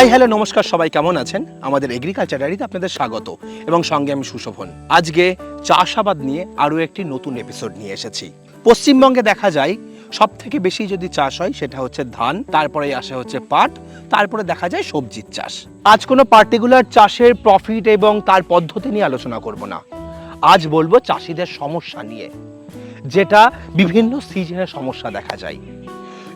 High, hello, নমস্কার, সবাই কেমন আছেন? আমাদের এগ্রিকালচার ডায়েরিতে আপনাদের স্বাগত, এবং সঙ্গে আমি সুশোভন। আজকে চাষাবাদ নিয়ে আরও একটি নতুন এপিসোড নিয়ে এসেছি। পশ্চিমবঙ্গে দেখা যায় সব থেকে বেশি যদি চাষ হয়, সেটা হচ্ছে ধান, তারপরে আসে হচ্ছে পাট, তারপরে দেখা যায় সবজির চাষ। আজ কোনো পার্টিকুলার চাষের প্রফিট এবং তার পদ্ধতি নিয়ে আলোচনা করব না। আজ বলব চাষিদের সমস্যা নিয়ে, যেটা বিভিন্ন সিজনের সমস্যা দেখা যায়।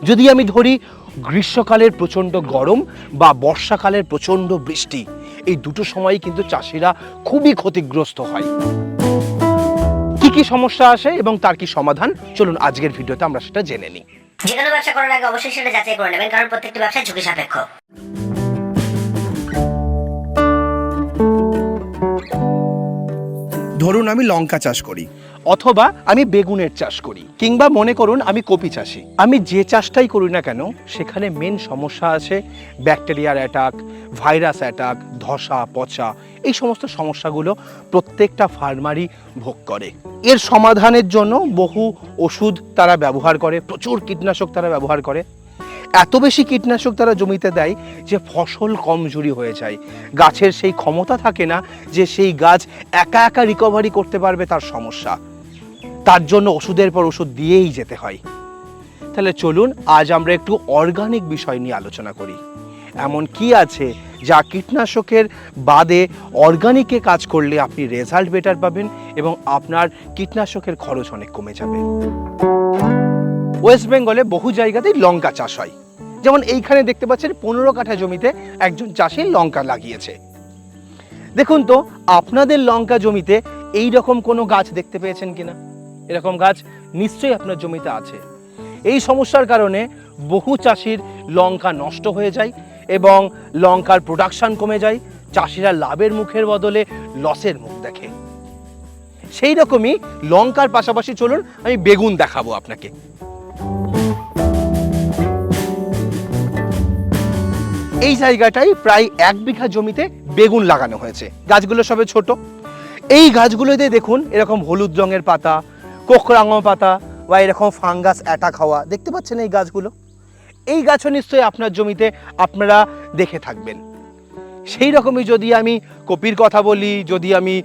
যদি আমি ধরি গ্রীষ্মকালের প্রচণ্ড গরম বা বর্ষাকালের প্রচণ্ড বৃষ্টি। এই দুটো সময়ই কিন্তু চাষিরা খুবই ক্ষতিগ্রস্ত হয়। কি কি সমস্যা আসে এবং তার কি সমাধান? চলুন আজকের ভিডিওতে আমরা সেটা জেনে নিই। যে কোনো ব্যবসা করার আগে অবশ্যই সেটা যাচাই করে নেবেন, কারণ প্রত্যেকটি ব্যবসা ঝুঁকি সাপেক্ষ। ধরুন আমি লঙ্কা চাষ করি। অথবা আমি বেগুনের চাষ করি। কিংবা মনে করুন আমি কপি চাষি। আমি যে চাষটাই করি না কেন, সেখানে মেন সমস্যা আছে ব্যাকটেরিয়ার অ্যাটাক ভাইরাস অ্যাটাক ধসা, পচা, এই সমস্ত সমস্যাগুলো প্রত্যেকটা ফার্মারই ভোগ করে। এর সমাধানের জন্য বহু ওষুধ তারা ব্যবহার করে, প্রচুর কীটনাশক তারা ব্যবহার করে। এত বেশি কীটনাশক তারা জমিতে দেয় যে ফসল কমজোরি হয়ে যায়। গাছের সেই ক্ষমতা থাকে না যে সেই গাছ একা একা রিকভারি করতে পারবে তার সমস্যা। তার জন্য ওষুধের পর ওষুধ দিয়েই যেতে হয়। তাহলে চলুন, আজ আমরা একটু অর্গানিক বিষয় নিয়ে আলোচনা করি। এমন কি আছে যা কীটনাশকের বাদে অর্গানিকে কাজ করলে আপনি রেজাল্ট বেটার পাবেন এবং আপনার কীটনাশকের খরচ অনেক কমে যাবে। ওয়েস্ট বেঙ্গলে বহু জায়গাতেই লঙ্কা চাষ হয়। যেমন এইখানে দেখতে পাচ্ছেন পনেরো কাঠা জমিতে একজন চাষি লঙ্কা লাগিয়েছে। দেখুন তো, আপনাদের লঙ্কা জমিতে এই রকম কোনো গাছ দেখতে পেয়েছেন কিনা? এরকম গাছ নিশ্চয়ই আপনার জমিতে আছে। এই সমস্যার কারণে বহু চাষির লঙ্কা নষ্ট হয়ে যায় এবং লঙ্কার প্রোডাকশন কমে যায়, চাষিরা লাভের মুখের বদলে লসের মুখ দেখে। সেই রকমই লঙ্কার পাশাপাশি চলুন, আমি বেগুন দেখাবো আপনাকে। এই জায়গাটায় প্রায় এক বিঘা জমিতে বেগুন লাগানো হয়েছে। গাছগুলো সবে ছোট। এই গাছগুলোতে দেখুন এরকম হলুদ রঙের পাতা কোকরাঙো পাতা বা এরকম ফাঙ্গাস অ্যাটাক হওয়া। দেখতে পাচ্ছেন এই গাছগুলো? এই গাছও নিশ্চয়ই আপনার জমিতে আপনারা দেখে থাকবেন। সেই রকমই যদি আমি কপির কথা বলি, যদি আমি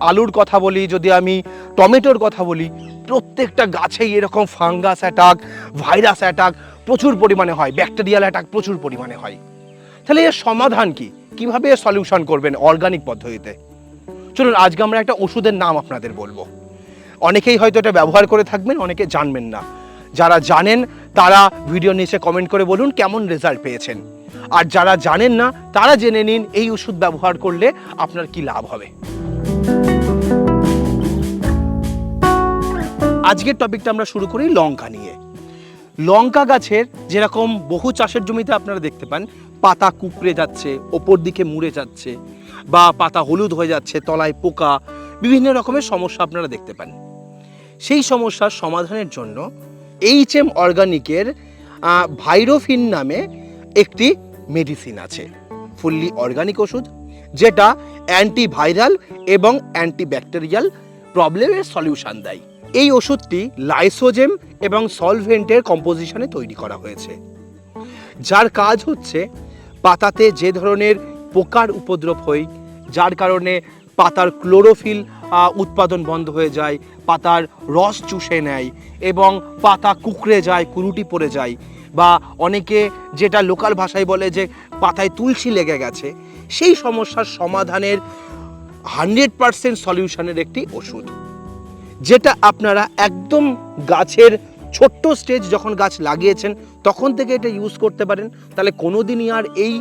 আলুর কথা বলি, যদি আমি টমেটোর কথা বলি, প্রত্যেকটা গাছেই এরকম ফাঙ্গাস অ্যাটাক, ভাইরাস অ্যাটাক প্রচুর পরিমাণে হয় ব্যাকটেরিয়াল অ্যাটাক প্রচুর পরিমাণে হয়। তাহলে এর সমাধান কি? কীভাবে এর সলিউশন করবেন অর্গানিক পদ্ধতিতে? চলুন, আজকে আমরা একটা ওষুধের নাম আপনাদের বলব। অনেকেই হয়তো এটা ব্যবহার করে থাকবেন, অনেকে জানবেন না। যারা জানেন, তারা ভিডিও নিচে কমেন্ট করে বলুন কেমন রেজাল্ট পেয়েছেন। আর যারা জানেন না, তারা জেনে নিন এই ওষুধ ব্যবহার করলে আপনার কি লাভ হবে। আজকের টপিকটা আমরা শুরু করি লঙ্কা নিয়ে। লঙ্কা গাছের যেরকম বহু চাষের জমিতে আপনারা দেখতে পান, পাতা কুকড়ে যাচ্ছে, ওপর দিকে মুড়ে যাচ্ছে বা পাতা হলুদ হয়ে যাচ্ছে, তলায় পোকা, বিভিন্ন রকমের সমস্যা আপনারা দেখতে পান। সেই সমস্যার সমাধানের জন্য এইচ এম অর্গানিকের ভাইরোফিন নামে একটি মেডিসিন আছে, ফুললি অর্গানিক ওষুধ, যেটা অ্যান্টিভাইরাল এবং অ্যান্টিব্যাকটেরিয়াল প্রবলেমের সলিউশন দেয়। এই ওষুধটি লাইসোজেম এবং সলভেন্টের কম্পোজিশনে তৈরি করা হয়েছে। যার কাজ হচ্ছে পাতাতে যে ধরনের পোকার উপদ্রব হয়, যার কারণে পাতার ক্লোরোফিল উৎপাদন বন্ধ হয়ে যায়, পাতার রস চুষে নেয় এবং পাতা কুকড়ে যায়, কুরুটি পড়ে যায় বা অনেকে যেটা লোকাল ভাষায় বলে যে পাতায় তুলসী লেগে গেছে, সেই সমস্যার সমাধানের হান্ড্রেড পারসেন্ট সলিউশনের একটি ওষুধ। যেটা আপনারা একদম গাছের ছোট্ট স্টেজ যখন গাছ লাগিয়েছেন, তখন থেকে এটা ইউজ করতে পারেন। তাহলে কোনোদিনই আর এই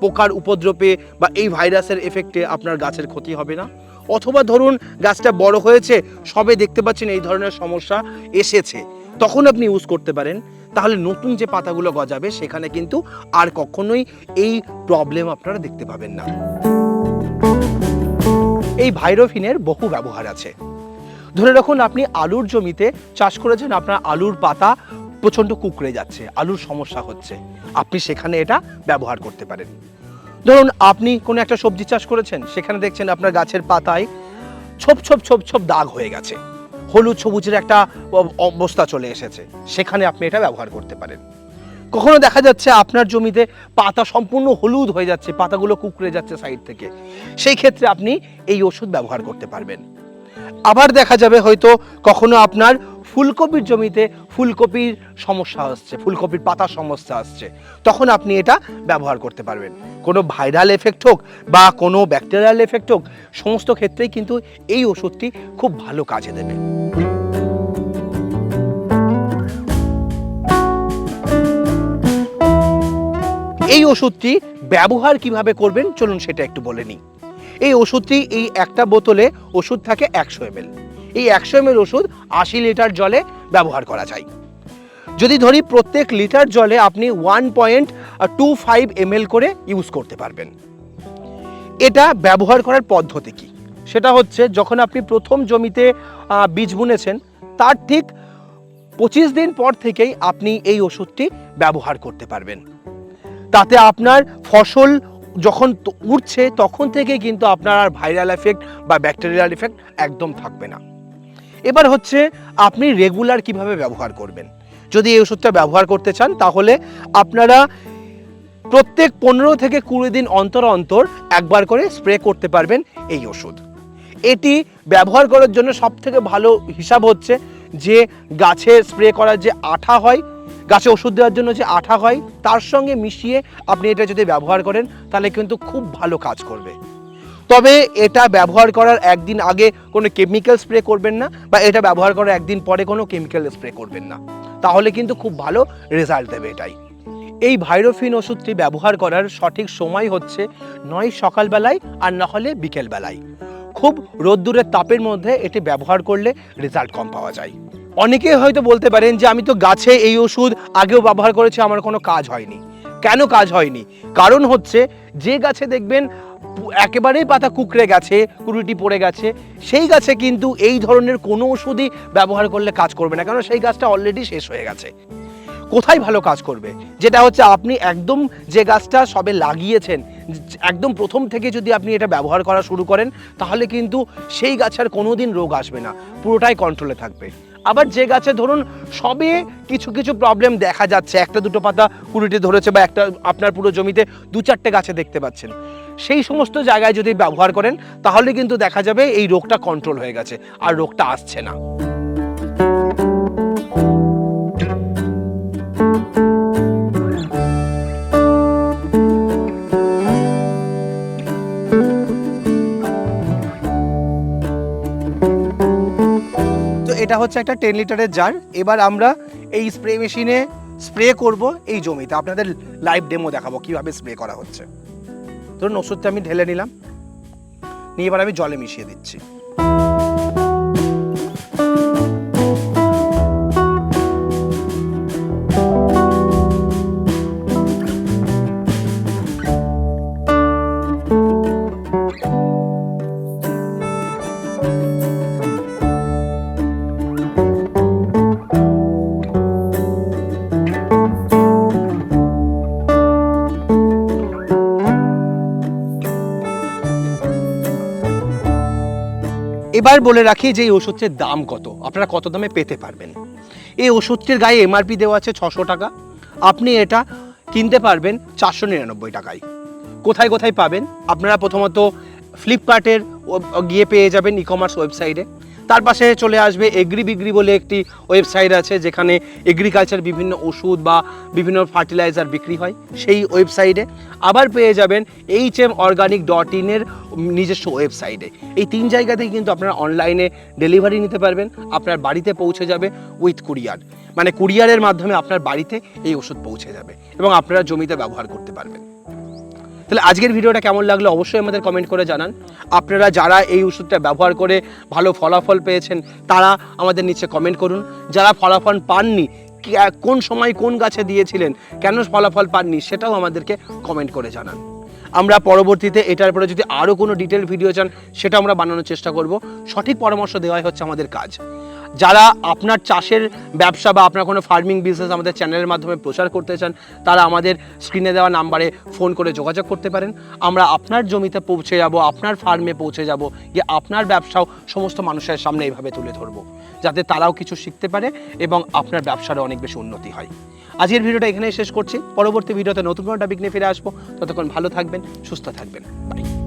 পোকার উপদ্রবে বা এই ভাইরাসের এফেক্টে আপনার গাছের ক্ষতি হবে না। অথবা ধরুন গাছটা বড় হয়েছে, সবে দেখতে পাচ্ছেন এই ধরনের সমস্যা এসেছে। তখন আপনি ইউজ করতে পারেন। তাহলে নতুন যে পাতাগুলো গজাবে, সেখানে কিন্তু আর কখনোই এই প্রবলেম আপনারা দেখতে পাবেন না। এই ভাইরোফিনের বহু ব্যবহার আছে। ধরে রাখুন আপনি আলুর জমিতে চাষ করেছেন, আপনার আলুর পাতা প্রচণ্ড কুকড়ে যাচ্ছে, আলুর সমস্যা হচ্ছে। আপনি সেখানে এটা ব্যবহার করতে পারেন। ধরুন আপনি কোনো একটা সবজি চাষ করেছেন, সেখানে দেখছেন আপনার গাছের পাতায় ছোপ ছোপ ছোপ ছোপ দাগ হয়ে গেছে। হলুদ, সবুজের একটা অবস্থা চলে এসেছে। সেখানে আপনি এটা ব্যবহার করতে পারেন। কখনো দেখা যাচ্ছে আপনার জমিতে পাতা সম্পূর্ণ হলুদ হয়ে যাচ্ছে, পাতাগুলো কুকড়ে যাচ্ছে সাইড থেকে। সেই ক্ষেত্রে আপনি এই ওষুধ ব্যবহার করতে পারবেন। আবার দেখা যাবে হয়তো কখনো আপনার ফুলকপির জমিতে ফুলকপির সমস্যা আসছে, ফুলকপির পাতার সমস্যা আসছে। তখন আপনি এটা ব্যবহার করতে পারবেন। কোনো ভাইরাল এফেক্ট হোক বা কোনো ব্যাকটেরিয়াল এফেক্ট হোক, সমস্ত ক্ষেত্রেই কিন্তু এই ওষুধটি খুব ভালো কাজে দেবে। এই ওষুধটি ব্যবহার কীভাবে করবেন, চলুন সেটা একটু বলে নিই। এই ওষুধটি এই একটা বোতলে ওষুধ থাকে একশো এম এই একশো এম ওষুধ আশি লিটার জলে ব্যবহার করা যায়। যদি ধরি প্রত্যেক লিটার জলে আপনি one point two five M করে ইউজ করতে পারবেন। এটা ব্যবহার করার পদ্ধতি কি? সেটা হচ্ছে যখন আপনি প্রথম জমিতে বীজ বুনেছেন, তার ঠিক পঁচিশ দিন পর থেকেই আপনি এই ওষুধটি ব্যবহার করতে পারবেন। তাতে আপনার ফসল যখন উঠছে তখন থেকে কিন্তু আপনার আর ভাইরাল এফেক্ট বা ব্যাকটেরিয়াল এফেক্ট একদম থাকবে না। এবার হচ্ছে, আপনি রেগুলার কীভাবে ব্যবহার করবেন? যদি এই ওষুধটা ব্যবহার করতে চান, তাহলে আপনারা প্রত্যেক পনেরো থেকে কুড়ি দিন অন্তর অন্তর একবার করে স্প্রে করতে পারবেন এই ওষুধ। এটি ব্যবহার করার জন্য সব থেকে ভালো হিসাব হচ্ছে যে গাছে স্প্রে করার যে আঠা হয় গাছে ওষুধ দেওয়ার জন্য যে আঠা হয়, তার সঙ্গে মিশিয়ে আপনি এটা যদি ব্যবহার করেন, তাহলে কিন্তু খুব ভালো কাজ করবে। তবে এটা ব্যবহার করার একদিন আগে কোনো কেমিক্যাল স্প্রে করবেন না, বা এটা ব্যবহার করার একদিন পরে কোনো কেমিক্যাল স্প্রে করবেন না। তাহলে কিন্তু খুব ভালো রেজাল্ট দেবে এটাই। এই ভাইরোফিন ওষুধটি ব্যবহার করার সঠিক সময় হচ্ছে নয় সকালবেলায় আর না হলে বিকেলবেলায়। খুব রোদ্দুরের তাপের মধ্যে এটি ব্যবহার করলে রেজাল্ট কম পাওয়া যায়। অনেকে হয়তো বলতে পারেন যে, আমি তো গাছে এই ওষুধ আগেও ব্যবহার করেছি, আমার কোনো কাজ হয়নি। কেন কাজ হয়নি? কারণ হচ্ছে, যে গাছে দেখবেন একেবারেই পাতা কুকড়ে গেছে কুড়িটি পড়ে গেছে, সেই গাছে কিন্তু এই ধরনের কোনো ওষুধই ব্যবহার করলে কাজ করবে না কারণ সেই গাছটা অলরেডি শেষ হয়ে গেছে। কোথায় ভালো কাজ করবে? যেটা হচ্ছে আপনি একদম যে গাছটা সবে লাগিয়েছেন, একদম প্রথম থেকে যদি আপনি এটা ব্যবহার করা শুরু করেন, তাহলে কিন্তু সেই গাছের কোনো দিন রোগ আসবে না, পুরোটাই কন্ট্রোলে থাকবে। আবার যে গাছে ধরুন সবে কিছু কিছু প্রবলেম দেখা যাচ্ছে, একটা দুটো পাতা কুড়িটি ধরেছে বা একটা আপনার পুরো জমিতে দু চারটে গাছে দেখতে পাচ্ছেন। সেই সমস্ত জায়গায় যদি ব্যবহার করেন, তাহলে কিন্তু দেখা যাবে এই রোগটা কন্ট্রোল হয়ে গেছে, আর রোগটা আসছে না। এটা হচ্ছে একটা টেন লিটারের জার এবার আমরা এই স্প্রে মেশিনে স্প্রে করব এই জমিতে। আপনাদের লাইভ ডেমো দেখাবো কীভাবে স্প্রে করা হচ্ছে। ধরুন ওষুধটা আমি ঢেলে নিলাম। নিয়ে এবার আমি জলে মিশিয়ে দিচ্ছি। এবার বলে রাখি যে এই ওষুধটির দাম কত? আপনারা কত দামে পেতে পারবেন? এই ওষুধটির গায়ে এমআরপি দেওয়া আছে ছশো টাকা। আপনি এটা কিনতে পারবেন চারশো নিরানব্বই টাকায়। কোথায় কোথায় পাবেন? আপনারা প্রথমত ফ্লিপকার্টের গিয়ে পেয়ে যাবেন ই কমার্স ওয়েবসাইটে তার পাশে চলে আসবে এগ্রি বিগ্রি বলে একটি ওয়েবসাইট আছে, যেখানে এগ্রিকালচার বিভিন্ন ওষুধ বা বিভিন্ন ফার্টিলাইজার বিক্রি হয় সেই ওয়েবসাইটে। আবার পেয়ে যাবেন এইচ এম অর্গানিক ডট ইনের নিজস্ব ওয়েবসাইটে। এই তিন জায়গাতেই কিন্তু আপনারা অনলাইনে ডেলিভারি নিতে পারবেন, আপনার বাড়িতে পৌঁছে যাবে উইথ কুরিয়ার মানে কুরিয়ারের মাধ্যমে আপনার বাড়িতে এই ওষুধ পৌঁছে যাবে এবং আপনারা জমিতে ব্যবহার করতে পারবেন। তাহলে আজকের ভিডিওটা কেমন লাগল অবশ্যই আমাদের কমেন্ট করে জানান। আপনারা যারা এই ওষুধটা ব্যবহার করে ভালো ফলাফল পেয়েছেন, তারা আমাদের নিচে কমেন্ট করুন। যারা ফলাফল পাননি কোন সময় কোন গাছে দিয়েছিলেন, কেন ফলাফল পাননি, সেটাও আমাদেরকে কমেন্ট করে জানান। আমরা পরবর্তীতে এটার পরে যদি আরও কোনো ডিটেল ভিডিও চান, সেটা আমরা বানানোর চেষ্টা করব। সঠিক পরামর্শ দেওয়াই হচ্ছে আমাদের কাজ। যারা আপনার চাষের ব্যবসা বা আপনার কোনো ফার্মিং বিজনেস আমাদের চ্যানেলের মাধ্যমে প্রচার করতে চান, তারা আমাদের স্ক্রিনে দেওয়া নাম্বারে ফোন করে যোগাযোগ করতে পারেন। আমরা আপনার জমিতে পৌঁছে যাব, আপনার ফার্মে পৌঁছে যাব, গিয়ে আপনার ব্যবসাও সমস্ত মানুষের সামনে এইভাবে তুলে ধরবো, যাতে তারাও কিছু শিখতে পারে এবং আপনার ব্যবসারও অনেক বেশি উন্নতি হয়। আজকের ভিডিওটা এখানেই শেষ করছি। পরবর্তী ভিডিওতে নতুন কোনো টপিক নিয়ে ফিরে আসব। ততক্ষণ ভালো থাকবেন, সুস্থ থাকবেন। বাই